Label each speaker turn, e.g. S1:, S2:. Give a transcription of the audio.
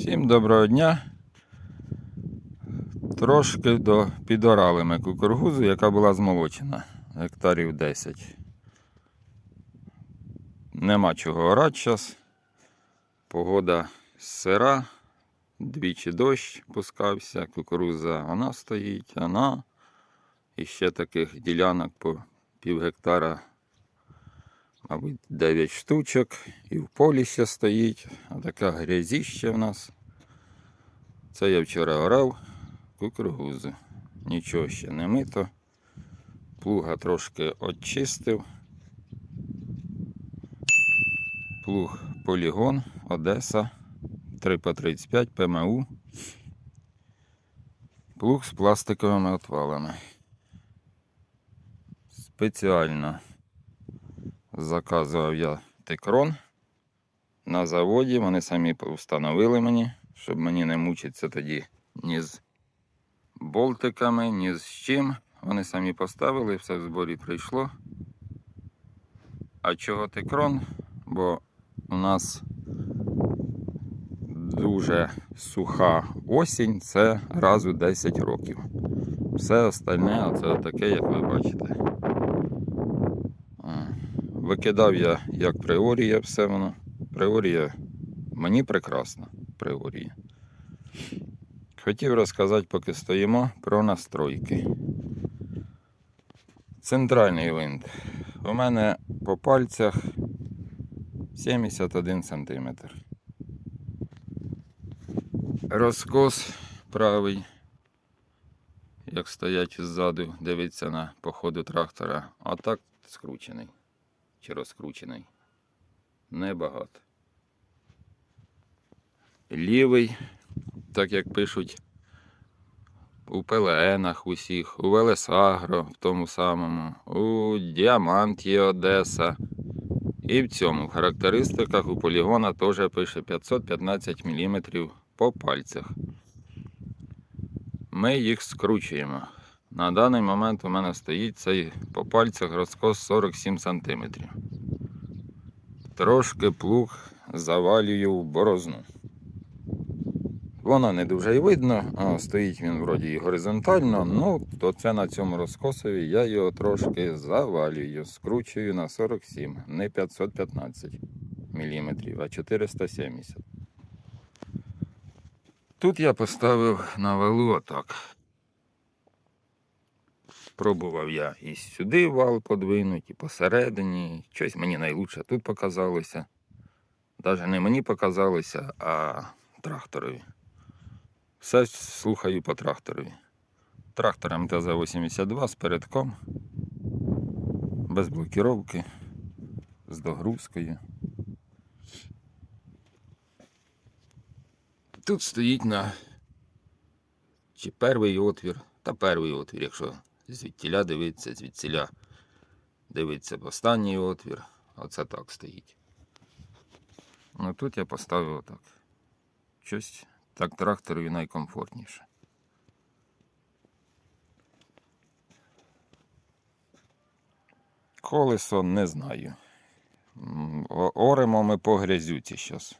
S1: Всім доброго дня. Трошки до підорали ми кукургузу, яка була змолочена. Гектарів 10. Нема чого орати зараз. Погода сира. Двічі дощ пускався, кукуруза вона стоїть, вона. І ще таких ділянок по пів гектара, мабуть, 9 штучок. І в полі ще стоїть. А така грязіща в нас. Це я вчора орав кукурузу. Нічого ще не мито. Плуга трошки очистив. Плуг полігон, Одеса 3 по 35 ПМУ. Плуг з пластиковими отвалами. Спеціально заказував я текрон на заводі. Вони самі встановили мені, щоб мені не мучитися тоді ні з болтиками, ні з чим. Вони самі поставили, все в зборі прийшло. А чого текрон? Бо у нас дуже суха осінь, це раз у 10 років. Все остальне це таке, як ви бачите. Викидав я як приорія все воно. Приорія мені прекрасна приорія. Хотів розказати, поки стоїмо, про настройки. Центральний винт. У мене по пальцях 71 см. Розкос правий, як стоять ззаду, дивиться на походу трактора, а так скручений чи розкручений. Небагато. Лівий, так як пишуть у ПЛНах усіх, у Велесагро в тому самому, у Діаманті Одеса. І в цьому в характеристиках у полігона теж пише 515 мм по пальцях. Ми їх скручуємо. На даний момент у мене стоїть цей по пальцях розкос 47 см. Трошки плуг завалюю в борозну. Воно не дуже й видно, а стоїть він вроді і горизонтально, ну то це на цьому розкосові я його трошки завалюю, скручую на 47, не 515 мм, а 470. Тут я поставив на валу отак. Пробував я і сюди вал подвинути, і посередині. Щось мені найлучше тут показалося. Навіть не мені показалося, а тракторові. Все слухаю по тракторові. Трактор МТЗ-82 з передком, без блокіровки, з догрузкою. Тут стоїть на чи перший отвір, та перший отвір, якщо звідтіля дивитися, звідсіля дивиться останній отвір, оце так стоїть. Ну тут я поставив отак. Щось так тракторові найкомфортніше. Колесо не знаю. Оремо ми по грязюці зараз.